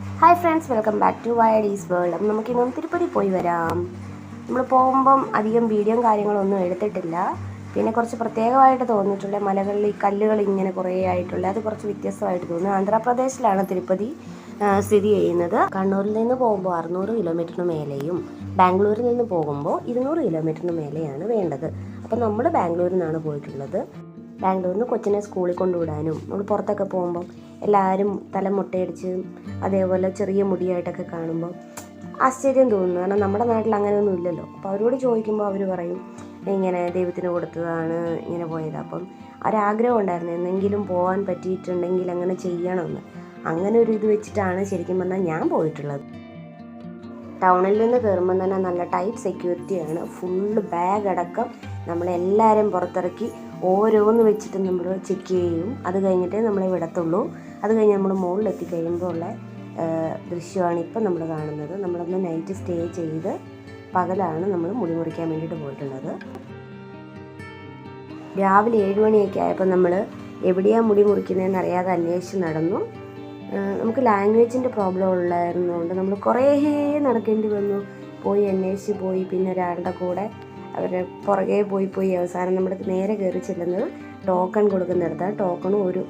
Hi friends welcome back to വയഡീസ് world അപ്പം നമുക്ക് ഇന്നും തിരുപ്പതി പോയി വരാം. നമ്മൾ പോകുമ്പം അധികം വീഡിയോയും കാര്യങ്ങളൊന്നും എടുത്തിട്ടില്ല. പിന്നെ കുറച്ച് പ്രത്യേകമായിട്ട് തോന്നിയിട്ടുള്ള മലകളിൽ ഈ കല്ലുകൾ ഇങ്ങനെ കുറേ ആയിട്ടുള്ള അത് കുറച്ച് വ്യത്യസ്തമായിട്ട് തോന്നുന്നു. ആന്ധ്രാപ്രദേശിലാണ് തിരുപ്പതി സ്ഥിതി ചെയ്യുന്നത്. കണ്ണൂരിൽ നിന്ന് പോകുമ്പോൾ അറുന്നൂറ് കിലോമീറ്ററിന് മേലെയും ബാംഗ്ലൂരിൽ നിന്ന് പോകുമ്പോൾ ഇരുന്നൂറ് കിലോമീറ്ററിന് മേലെയാണ് വേണ്ടത്. അപ്പോൾ നമ്മൾ ബാംഗ്ലൂരിൽ നിന്നാണ് പോയിട്ടുള്ളത്. ബാംഗ്ലൂരിൽ നിന്ന് കൊച്ചിനെ സ്കൂളിൽ കൊണ്ടുവിടാനും നമ്മൾ പുറത്തൊക്കെ പോകുമ്പം എല്ലാവരും തല മുട്ടയടിച്ച് അതേപോലെ ചെറിയ മുടിയായിട്ടൊക്കെ കാണുമ്പോൾ ആശ്ചര്യം തോന്നുന്നു. കാരണം നമ്മുടെ നാട്ടിൽ അങ്ങനെയൊന്നും ഇല്ലല്ലോ. അപ്പോൾ അവരോട് ചോദിക്കുമ്പോൾ അവർ പറയും ഇങ്ങനെ ദൈവത്തിന് കൊടുത്തതാണ് ഇങ്ങനെ പോയത്. അപ്പം ഒരാഗ്രഹം ഉണ്ടായിരുന്നു എന്തെങ്കിലും പോകാൻ പറ്റിയിട്ടുണ്ടെങ്കിൽ അങ്ങനെ ചെയ്യണമെന്ന്. അങ്ങനെ ഒരു ഇത് വെച്ചിട്ടാണ് ശരിക്കും പറഞ്ഞാൽ ഞാൻ പോയിട്ടുള്ളത്. ടൗണിൽ നിന്ന് കയറുമ്പോൾ തന്നെ നല്ല ടൈറ്റ് സെക്യൂരിറ്റിയാണ്. ഫുള്ള് ബാഗ് അടക്കം നമ്മളെല്ലാവരും പുറത്തിറക്കി ഓരോന്ന് വെച്ചിട്ട് നമ്മൾ ചെക്ക് ചെയ്യും. അത് കഴിഞ്ഞിട്ടേ നമ്മളെ വിടത്തുള്ളൂ. അത് കഴിഞ്ഞ് നമ്മൾ മുകളിലെത്തി കഴിയുമ്പോൾ ഉള്ള ദൃശ്യമാണ് ഇപ്പം നമ്മൾ കാണുന്നത്. നമ്മളൊന്ന് നൈറ്റ് സ്റ്റേ ചെയ്ത് പകലാണ് നമ്മൾ മുടി മുറിക്കാൻ വേണ്ടിയിട്ട് പോയിട്ടുള്ളത്. രാവിലെ ഏഴ് മണിയൊക്കെ ആയപ്പോൾ നമ്മൾ എവിടെയാണ് മുടി മുറിക്കുന്നതെന്ന് അറിയാതെ അന്വേഷിച്ച് നടന്നു. നമുക്ക് ലാംഗ്വേജിന്റെ പ്രോബ്ലം ഉള്ളായിരുന്നുകൊണ്ട് നമ്മൾ കുറേ നടക്കേണ്ടി വന്നു. പോയി അന്വേഷിച്ച് പോയി. പിന്നെ ഒരാളുടെ കൂടെ അവരുടെ പുറകെ പോയി പോയി അവസാനം നമ്മൾ നേരെ കയറി ചെല്ലുന്നത് ടോക്കൺ കൊടുക്കുന്നിടത്താണ് ടോക്കണും ഒരു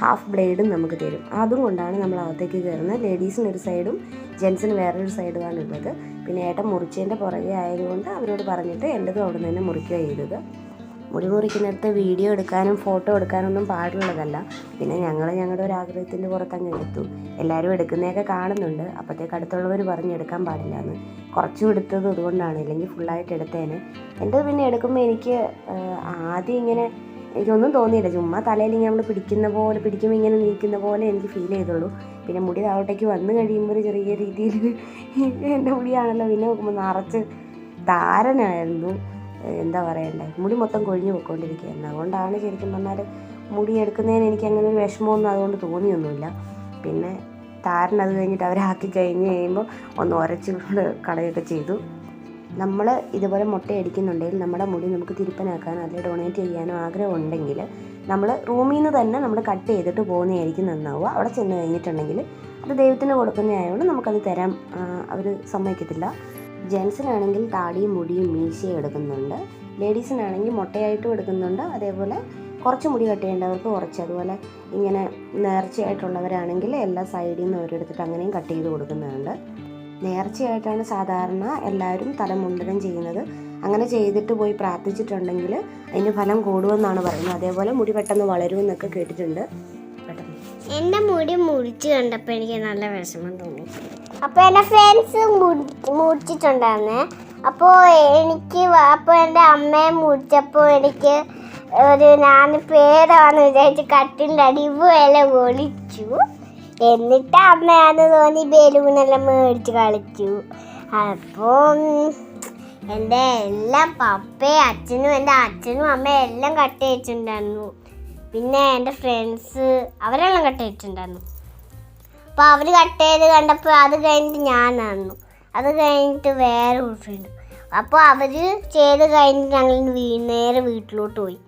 ഹാഫ് ബ്ലേഡും നമുക്ക് തരും. അതും കൊണ്ടാണ് നമ്മൾ അകത്തേക്ക് കയറുന്നത്. ലേഡീസിന് ഒരു സൈഡും ജെൻസിന് വേറൊരു സൈഡുമാണ് ഉള്ളത്. പിന്നെ ഏട്ടൻ മുറിച്ചതിന്റെ പുറകെ ആയതുകൊണ്ട് അവരോട് പറഞ്ഞിട്ട് എന്റെതും അവിടെ നിന്ന് തന്നെ മുറിക്കുക ചെയ്തത്. മുടി മുറിക്കുന്നിടത്ത് വീഡിയോ എടുക്കാനും ഫോട്ടോ എടുക്കാനൊന്നും പാടുള്ളതല്ല. പിന്നെ ഞങ്ങൾ ഞങ്ങളുടെ ഒരു ആഗ്രഹത്തിന്റെ പുറത്തങ്ങ് എടുത്തു. എല്ലാവരും എടുക്കുന്നതൊക്കെ കാണുന്നുണ്ട്. അപ്പോഴത്തേക്ക് അടുത്തുള്ളവർ പറഞ്ഞ് എടുക്കാൻ പാടില്ല എന്ന് കുറച്ചും എടുത്തത് അതുകൊണ്ടാണ് ഇല്ലെങ്കിൽ ഫുള്ളായിട്ട് എടുത്തേനെ. എന്റെ പിന്നെ എടുക്കുമ്പോൾ എനിക്ക് ആദ്യം ഇങ്ങനെ എനിക്കൊന്നും തോന്നിയില്ല. ചുമ്മാ തലയിൽ ഇങ്ങനെ നമ്മൾ പിടിക്കുന്ന പോലെ പിടിക്കുമ്പോൾ ഇങ്ങനെ നീക്കുന്ന പോലെ എനിക്ക് ഫീൽ ചെയ്തുള്ളൂ. പിന്നെ മുടി താഴോട്ടേക്ക് വന്നു കഴിയുമ്പോൾ ഒരു ചെറിയ രീതിയിൽ എന്റെ മുടിയാണല്ലോ. പിന്നെ നോക്കുമ്പോൾ നിറച്ച് താരനായിരുന്നു. എന്താ പറയണ്ടേ? മുടി മൊത്തം കൊഴിഞ്ഞു പോയിക്കൊണ്ടിരിക്കുകയായിരുന്നു. അതുകൊണ്ടാണ് ശരിക്കും പറഞ്ഞാൽ മുടി എടുക്കുന്നതിന് എനിക്ക് അങ്ങനെ ഒരു വിഷമമൊന്നും അതുകൊണ്ട് തോന്നിയൊന്നുമില്ല. പിന്നെ താരൻ അത് കഴിഞ്ഞിട്ട് അവരാക്കി കഴിഞ്ഞ് കഴിയുമ്പോൾ ഒന്ന് ഉരച്ച് കളയൊക്കെ ചെയ്തു. നമ്മൾ ഇതുപോലെ മുട്ട അടിക്കുന്നുണ്ടെങ്കിൽ നമ്മുടെ മുടി നമുക്ക് തിരുപ്പനാക്കാനോ അല്ലെങ്കിൽ ഡൊണേറ്റ് ചെയ്യാനോ ആഗ്രഹം ഉണ്ടെങ്കിൽ നമ്മൾ റൂമിൽ നിന്ന് തന്നെ നമ്മൾ കട്ട് ചെയ്തിട്ട് പോകുന്നതായിരിക്കും നന്നാവുക. അവിടെ ചെന്ന് കഴിഞ്ഞിട്ടുണ്ടെങ്കിൽ അത് ദൈവത്തിന് കൊടുക്കുന്നതായതുകൊണ്ട് നമുക്കത് തരാം. അവർ സമ്മതിക്കത്തില്ല. ജെൻസിനാണെങ്കിൽ താടിയും മുടിയും മീശയും എടുക്കുന്നുണ്ട്. ലേഡീസിനാണെങ്കിൽ മുട്ടയായിട്ടും എടുക്കുന്നുണ്ട്. അതേപോലെ കുറച്ച് മുടി കട്ട് ചെയ്യേണ്ടവർക്ക് കുറച്ച്. അതുപോലെ ഇങ്ങനെ നേർച്ചയായിട്ടുള്ളവരാണെങ്കിൽ എല്ലാ സൈഡിൽ നിന്ന് അവരെടുത്തിട്ട് അങ്ങനെയും കട്ട് ചെയ്ത് കൊടുക്കുന്നുണ്ട്. നേർച്ചയായിട്ടാണ് സാധാരണ എല്ലാവരും തലമുണ്ടനം ചെയ്യുന്നത്. അങ്ങനെ ചെയ്തിട്ട് പോയി പ്രാർത്ഥിച്ചിട്ടുണ്ടെങ്കിൽ അതിന് ഫലം കൂടുമെന്നാണ് പറയുന്നത്. അതേപോലെ മുടി പെട്ടെന്ന് വളരുമെന്നൊക്കെ കേട്ടിട്ടുണ്ട്. എന്റെ മുടി മുറിച്ച് കണ്ടപ്പോൾ എനിക്ക് നല്ല വിഷമം തോന്നി. അപ്പോൾ എന്റെ ഫ്രണ്ട്സ് മുടിച്ചിട്ടുണ്ടായിരുന്നു. അപ്പോൾ എനിക്ക് അപ്പോൾ എന്റെ അമ്മയെ മുടിച്ചപ്പോൾ എനിക്ക് ഒരു ഞാൻ പേരാന്ന് വിചാരിച്ച് കട്ടിന്റെ അടിവുമെല്ലാം ഒളിച്ചു. എന്നിട്ട് അമ്മയാന്ന് തോന്നി ബലൂണെല്ലാം മേടിച്ച് കളിച്ചു. അപ്പോൾ എന്റെ എല്ലാം പപ്പയും അച്ഛനും എന്റെ അച്ഛനും അമ്മയും എല്ലാം കട്ട് ചെയ്തിട്ടുണ്ടായിരുന്നു പിന്നെ എന്റെ ഫ്രണ്ട്സ് അവരെല്ലാം കട്ട് ചെയ്തിട്ടുണ്ടായിരുന്നു അപ്പോൾ അവർ കട്ട് ചെയ്ത് കണ്ടപ്പോൾ അത് കഴിഞ്ഞിട്ട് ഞാൻ നടന്നു അത് കഴിഞ്ഞിട്ട് വേറെ ഫ്രണ്ട് അപ്പോൾ അവർ ചെയ്ത് കഴിഞ്ഞിട്ട് ഞങ്ങൾ നേരെ വീട്ടിലോട്ട് പോയി.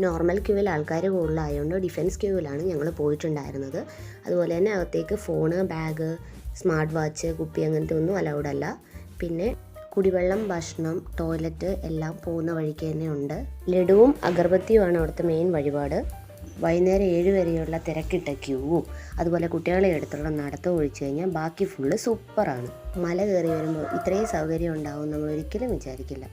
നോർമൽ ക്യൂവിൽ ആൾക്കാർ കൂടുതലായതുകൊണ്ട് ഡിഫൻസ് ക്യൂവിലാണ് ഞങ്ങൾ പോയിട്ടുണ്ടായിരുന്നത്. അതുപോലെ തന്നെ അകത്തേക്ക് ഫോണ് ബാഗ് സ്മാർട്ട് വാച്ച് കുപ്പി അങ്ങനത്തെ ഒന്നും അലൗഡ് അല്ല. പിന്നെ കുടിവെള്ളം ഭക്ഷണം ടോയ്ലറ്റ് എല്ലാം പോകുന്ന വഴിക്ക് തന്നെ ഉണ്ട്. ലഡുവും അഗർബത്തിയുമാണ് അവിടുത്തെ മെയിൻ വഴിപാട്. വൈകുന്നേരം ഏഴ് വരെയുള്ള തിരക്കിട്ട ക്യൂവും അതുപോലെ കുട്ടികളെ എടുത്തുള്ള നടത്തം ഒഴിച്ചു കഴിഞ്ഞാൽ ബാക്കി ഫുള്ള് സൂപ്പറാണ് മല കയറി വരുമ്പോൾ ഇത്രയും സൗകര്യം ഉണ്ടാവും നമ്മൾ ഒരിക്കലും വിചാരിക്കില്ല.